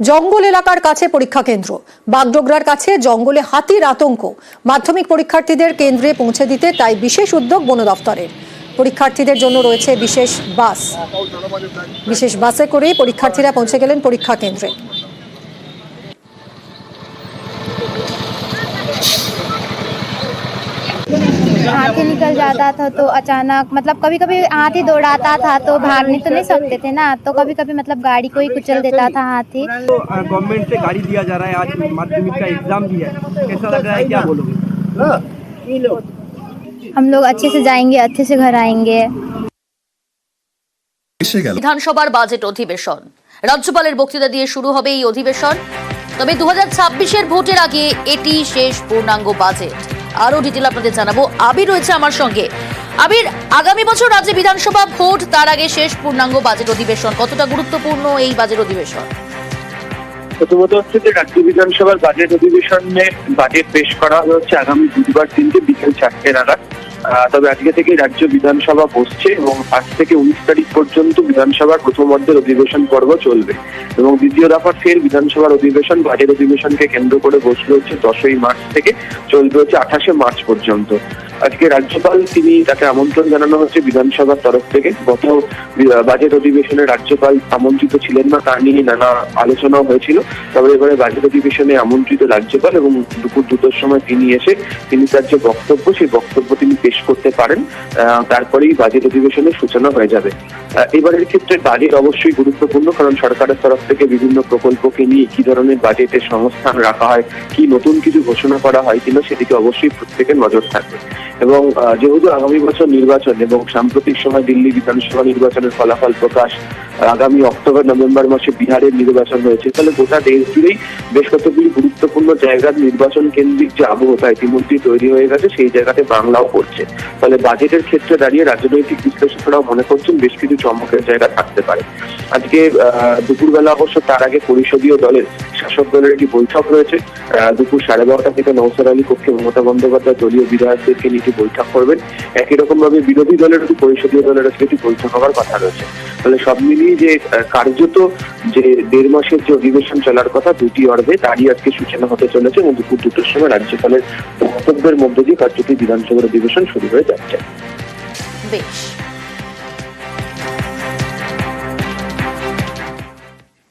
জঙ্গল এলাকার কাছে পরীক্ষা কেন্দ্র। বাগডোগরার কাছে জঙ্গলে হাতির আতঙ্ক। মাধ্যমিক পরীক্ষার্থীদের কেন্দ্রে পৌঁছে দিতে তাই বিশেষ উদ্যোগ বন দফতরের। পরীক্ষার্থীদের জন্য রয়েছে বিশেষ বাস। বিশেষ বাসে করেই পরীক্ষার্থীরা পৌঁছে গেলেন পরীক্ষা কেন্দ্রে। हाथी निकल जाता था तो अचानक मतलब कभी कभी हाथी दौड़ाता था तो भागने तो नहीं सकते थे ना तो कभी कभी मतलब गाड़ी को ही कुचल देता था हाथी तो अ, गवर्नमेंट से गाड़ी दिया जा रहा है आज माध्यमिक का एग्जाम भी है कैसा लग रहा है क्या बोलोगे हम लोग अच्छे से जाएंगे अच्छे से घर आएंगे এসে গেল বিধানসভার বাজেট অধিবেশন রাজ্যপালের বক্তৃতা দিয়ে শুরু হবে এই অধিবেশন তবে দু হাজার ভোটের আগে এটি শেষ পূর্ণাঙ্গ বাজেট আরও ডিটেল আপনাদের জানাব। আবির রয়েছে আমার সঙ্গে। আবির, আগামী বছর রাজ্যে বিধানসভা ভোট, তার আগে শেষ পূর্ণাঙ্গ বাজেট অধিবেশন। কতটা গুরুত্বপূর্ণ এই বাজেট অধিবেশন? প্রথমত হচ্ছে যে রাজ্য বিধানসভার বাজেট অধিবেশনে বাজেট পেশ করা হচ্ছে আগামী বুধবার দিনকে বিকেল চারটে নাগাদ। তবে আজকে থেকে রাজ্য বিধানসভা বসছে এবং আজ থেকে উনিশ তারিখ পর্যন্ত বিধানসভার প্রথম অর্ধের অধিবেশন পর্ব চলবে এবং দ্বিতীয় দফার ফের বিধানসভার অধিবেশন বাজেট অধিবেশনকে কেন্দ্র করে বসল হচ্ছে দশই মার্চ থেকে, চলবে হচ্ছে আঠাশে মার্চ পর্যন্ত। আজকে রাজ্যপাল তিনি তাকে আমন্ত্রণ জানানো হচ্ছে বিধানসভার তরফ থেকে। গত বাজেট অধিবেশনে রাজ্যপাল আমন্ত্রিত ছিলেন না, তা নিয়ে নানা আলোচনাও হয়েছিল। তবে এবারে বাজেট অধিবেশনে আমন্ত্রিত রাজ্যপাল এবং দুপুর দুটোর সময় তিনি এসে, তিনি তার যে বক্তব্য, সেই বক্তব্য তিনি পেশ করতে পারেন। তারপরেই বাজেট অধিবেশনের সূচনা হয়ে যাবে। এবারের ক্ষেত্রে বাজেট অবশ্যই গুরুত্বপূর্ণ, কারণ সরকারের তরফ থেকে বিভিন্ন প্রকল্পকে নিয়ে কি ধরনের বাজেটের সংস্থান রাখা হয়, কি নতুন কিছু ঘোষণা করা হয় কিনা, সেদিকে অবশ্যই প্রত্যেকের নজর থাকবে। এবং যেহেতু আগামী বছর নির্বাচন এবং সাম্প্রতিক সময় দিল্লি বিধানসভা নির্বাচনের ফলাফল প্রকাশ আগামী অক্টোবর, নভেম্বর মাসে বিহারের নির্বাচন হয়েছে, তাহলে গোটা দেশ জুড়েই বেশ কতগুলি গুরুত্বপূর্ণ জায়গার নির্বাচন কেন্দ্রিক যে আবহতা ইতিমধ্যেই তৈরি হয়ে গেছে, সেই জায়গাতে বাংলাও পড়ছে ফলে বাজেটের ক্ষেত্রে দাঁড়িয়ে রাজনৈতিক বিশ্লেষকরাও মনে করছেন বেশ কিছু চমকের জায়গা থাকতে পারে। আজকে দুপুরবেলা অবশ্য তার আগে পরিষদীয় দলের শাসক দলের একটি বৈঠক রয়েছে। দুপুর সাড়ে বারোটা থেকে নৌসার আলী কক্ষে মমতা বন্দ্যোপাধ্যায় দলীয় বিধায়কদেরকে নিয়ে একটি বৈঠক করবেন। একই রকম ভাবে বিরোধী দলের পরিষদীয় দলের আজকে একটি বৈঠক হওয়ার কথা রয়েছে। তাহলে সব মিলিয়ে যে কার্যত যে দেড় মাসের যে অধিবেশন চলার কথা, দুটি অর্ধে তারই আজকে সূচনা হতে চলেছে এবং দুপুর দুটোর সময় রাজ্যপালের বক্তব্যের মধ্যে দিয়ে কার্যত বিধানসভার অধিবেশন শুরু হয়ে যাচ্ছে। বেশ।